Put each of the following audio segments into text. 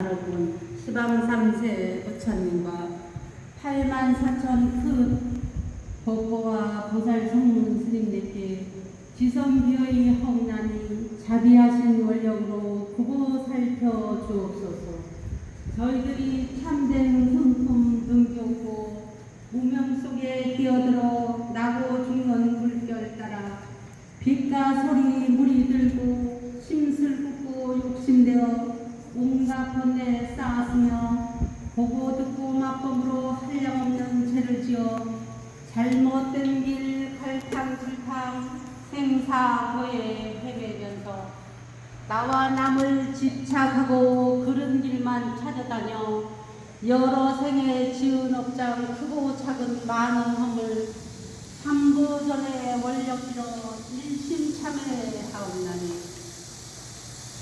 여러분 시방 3세 부처님과 8만 4천 큰 법보와 보살 성문 스님들께 지성비의 험난이 자비하신 원력으로 보고 살펴 주옵소서. 저희들이 참된 성품 등교고 무명 속에 뛰어들어 나고 죽는 물결 따라 빛과 소리 물이 들고 심술 붓고 욕심되어 온갖 번뇌 쌓았으며 보고 듣고 맛범으로 한량없는 죄를 지어 잘못된 길 갈탕불탕 생사고에 헤매면서 나와 남을 집착하고 그런 길만 찾아다녀 여러 생에 지은 업장 크고 작은 많은 허물 삼부전의 원력기로 일심참회하옵나니.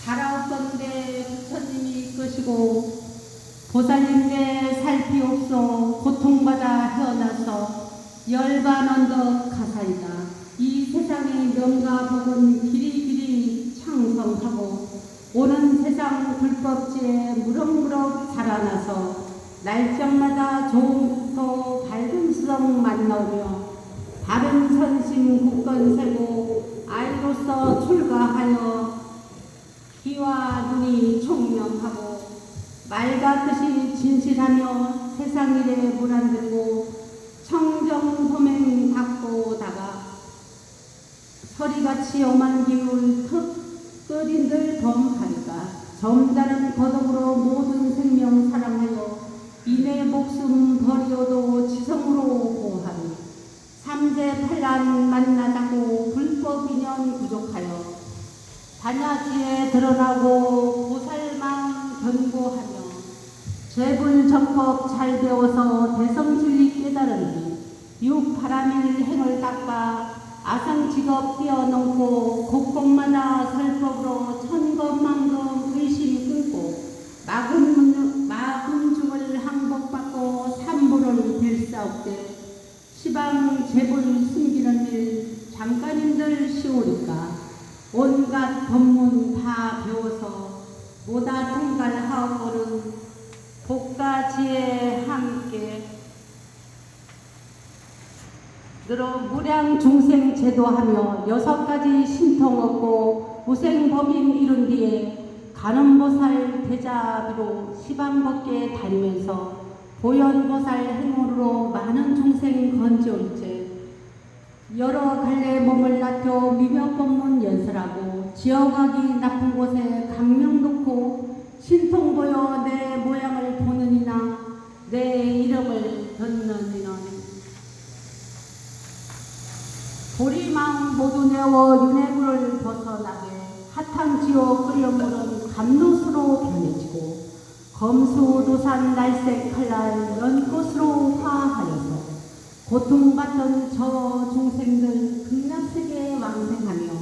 살아없던데 부처님이 이끄시고 보살님께 살피옵소 고통받아 열반 언덕 가사이다. 이 세상의 명과 복은 길이 길이 창성하고 오는 세상 불법지에 무럭무럭 자라나서 날짜마다 좋은 국토 밝은 수성 만나오며 바른 선심 굳건 세고 아이로서 출가하여 귀와 눈이 총명하고 말같듯이 진실하며 세상 일에 물안들고 청정 소맹 닦고 다가 서리같이 엄한 턱 끓인들 범하리가 점잖은 거덕으로 모든 생명 사랑하여 인의 목숨 버리어도 지성으로 보하리 삼재 팔란 만나다고 불법 인연 부족하여 반야지에 드러나고 보살만 견고하며 죄불 정법 잘 배워서 대성진리 깨달은 뒤 육파라밀 행을 닦아 아상직업 뛰어넘고 곡곡마다 설법으로 천검만금 의심 끊고 막은 문- 막은 중을 항복받고 삼부를 빌사옵되 시방 재불 숨기는 일 장관님들 시오리까? 온갖 법문 다 배워서 모다 통달하오고는 복가지에 함께 늘어 무량 중생 제도하며 여섯 가지 신통 얻고 무생법인 이룬 뒤에 간음보살 대자비로 시방법계 다니면서 보현보살 행으로 많은 중생 건지올제 여러 갈래 몸을 낮춰 미명법문 연설하고 지어가기 나쁜 곳에 강명 놓고 신통 보여 내 모양을 보는 이나 내 이름을 듣는 이는 내어 윤회불을 벗어나게 하탕지어 끓여 물은 감로수로 변해지고 검수도산 날색 칼날 연꽃으로 화하여서 고통받던 저 중생들 극락세계에 왕생하며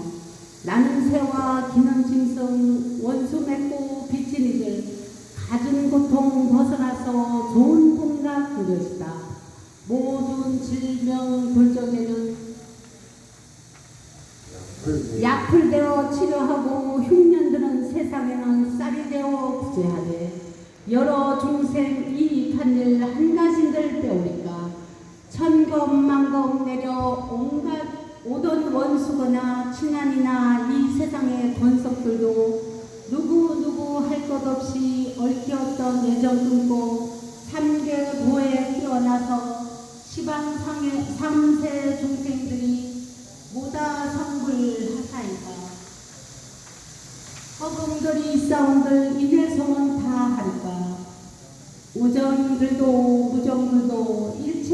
나는 새와 기는 짐승 원수 맺고 빚진 이들 가진 고통 벗어나서 좋은 통각 누렸다. 모든 질병 돌적에는 약풀 되어 치료하고 흉년드는 세상에는 쌀이 되어 부재하되 여러 중생 이익한 일 한 가지들 빼오니까 천검 만검 내려 온갖 오던 원수거나 친한이나 이 세상의 권속들도 누구누구 할 것 없이 얽혀었던 애정 끊고 허공들이 있사온들 이래서는 다 할까 우정들도 무정들도 일체